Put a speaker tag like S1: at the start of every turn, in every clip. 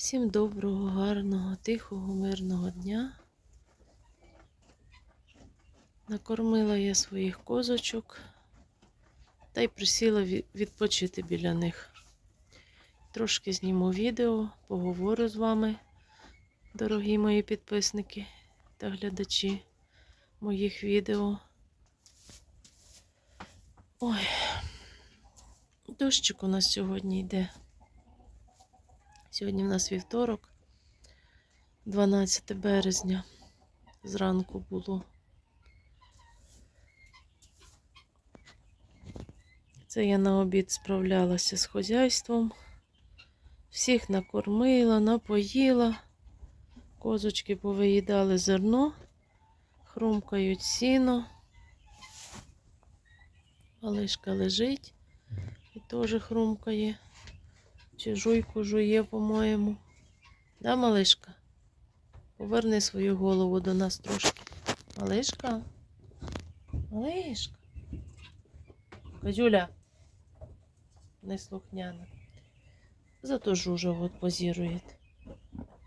S1: Всім доброго, гарного, тихого, мирного дня. Накормила я своїх козочок та й присіла відпочити біля них. Трошки зніму відео, поговорю з вами, дорогі мої підписники та глядачі моїх відео. Ой, дощик у нас сьогодні йде. Сьогодні в нас вівторок, 12 березня. Зранку було. Це я на обід справлялася з хазяйством. Всіх накормила, напоїла. Козочки повиїдали зерно, хрумкають сіно. Малишка лежить і теж хрумкає. Чи жуйку жує, по-моєму. Да, малишка? Поверни свою голову до нас трошки. Малишка? Малишка. Катюля. Неслухняна. Зато жужа вот позирует.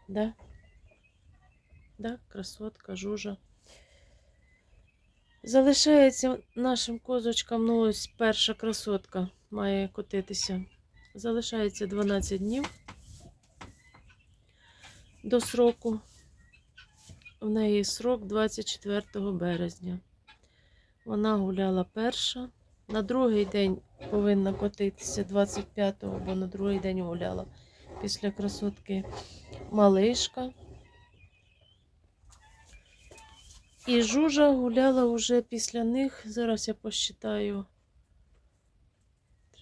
S1: Да? Да, красотка, жужа. Залишається нашим козочкам, ну ось перша красотка має котитися. Залишається 12 днів до сроку. В неї срок 24 березня. Вона гуляла перша. На другий день повинна котитися 25-го, бо на другий день гуляла після красотки малишка. І жужа гуляла вже після них. Зараз я посчитаю.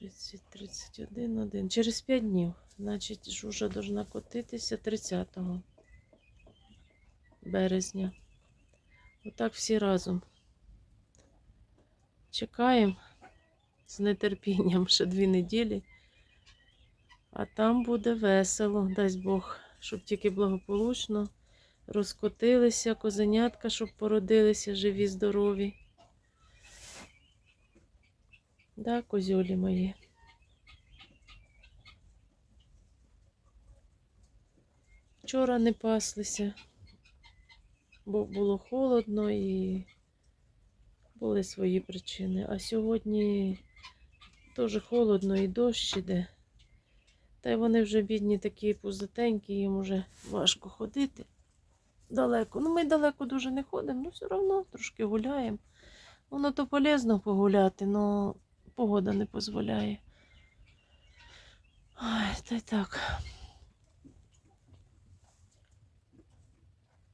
S1: 30, 31, 1. Через 5 днів. Значить, жужа должна котитися 30 березня. Отак всі разом. Чекаємо з нетерпінням ще дві неділі. А там буде весело, дасть Бог, щоб тільки благополучно розкотилися козенятка, щоб породилися живі, здорові. Да, козюлі мої. Вчора не паслися, бо було холодно і були свої причини. А сьогодні теж холодно і дощ іде. Та й вони вже бідні такі пузатенькі, їм вже важко ходити далеко. Ну, ми далеко дуже не ходимо, але все одно трошки гуляємо. Воно то полезно погуляти, але погода не дозволяє. Та й так.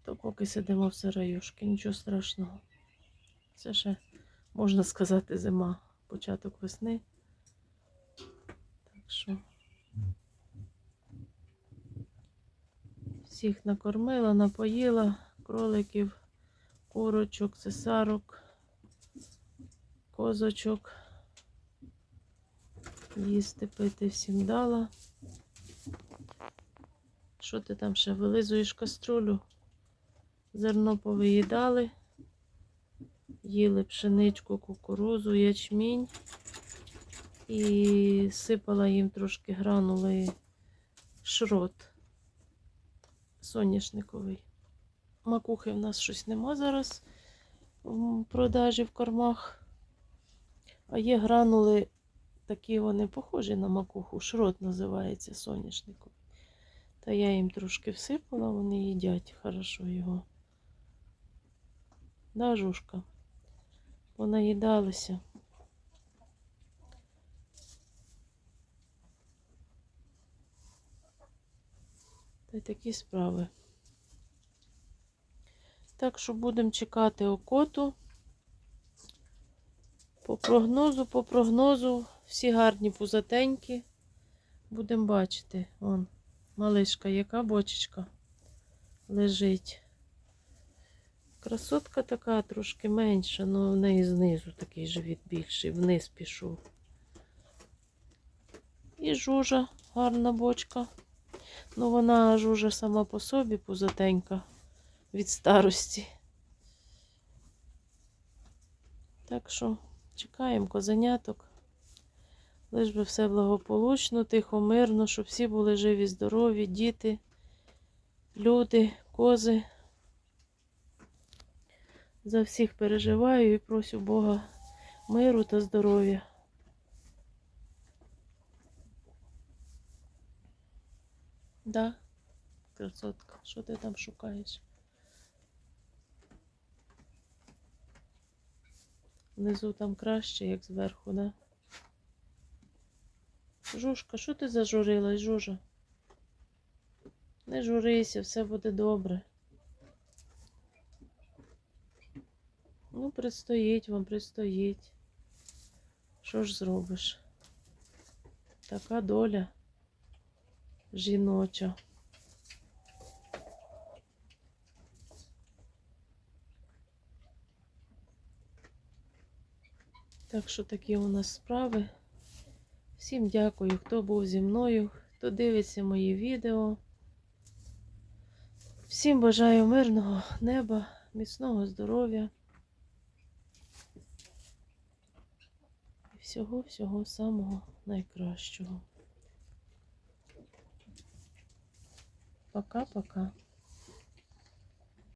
S1: То поки сидимо в сараюшки, нічого страшного. Це ще, можна сказати, зима, початок весни. Так що всіх накормила, напоїла, кроликів, курочок, цесарок, козочок. Їсти, пити всім дала. Що ти там ще вилизуєш каструлю? Зерно повиїдали. Їли пшеничку, кукурузу, ячмінь. І сипала їм трошки гранули шрот соняшниковий. Макухи в нас щось нема зараз в продажі в кормах. А є гранули, такі вони похожі на макуху. Шрот називається соняшниковий. Та я їм трошки всипала, вони їдять хорошо його. Да, жушка? Понаїдалися. Та й такі справи. Так що будемо чекати окоту. По прогнозу, по прогнозу, всі гарні пузатенькі. Будемо бачити. Вон, малишка, яка бочечка лежить. Красотка така трошки менша, але в неї знизу такий живіт більший, вниз пішов. І жужа, гарна бочка. Ну, вона ж уже сама по собі пузатенька від старості. Так що чекаємо козеняток. Лиш би все благополучно, тихо, мирно, щоб всі були живі, здорові, діти. люди, кози. За всіх переживаю і прошу Бога миру та здоров'я. Да, красотка, що ти там шукаєш? Внизу там краще, як зверху, да? Жужка, що ти зажурилась, Жужа? Не журися, все буде добре. Ну, предстоїть вам, предстоїть. Що ж зробиш? Така доля жіноча. Так що такі у нас справи. Всім дякую, хто був зі мною, хто дивиться мої відео. Всім бажаю мирного неба, міцного здоров'я. І всього-всього самого найкращого. Пока-пока.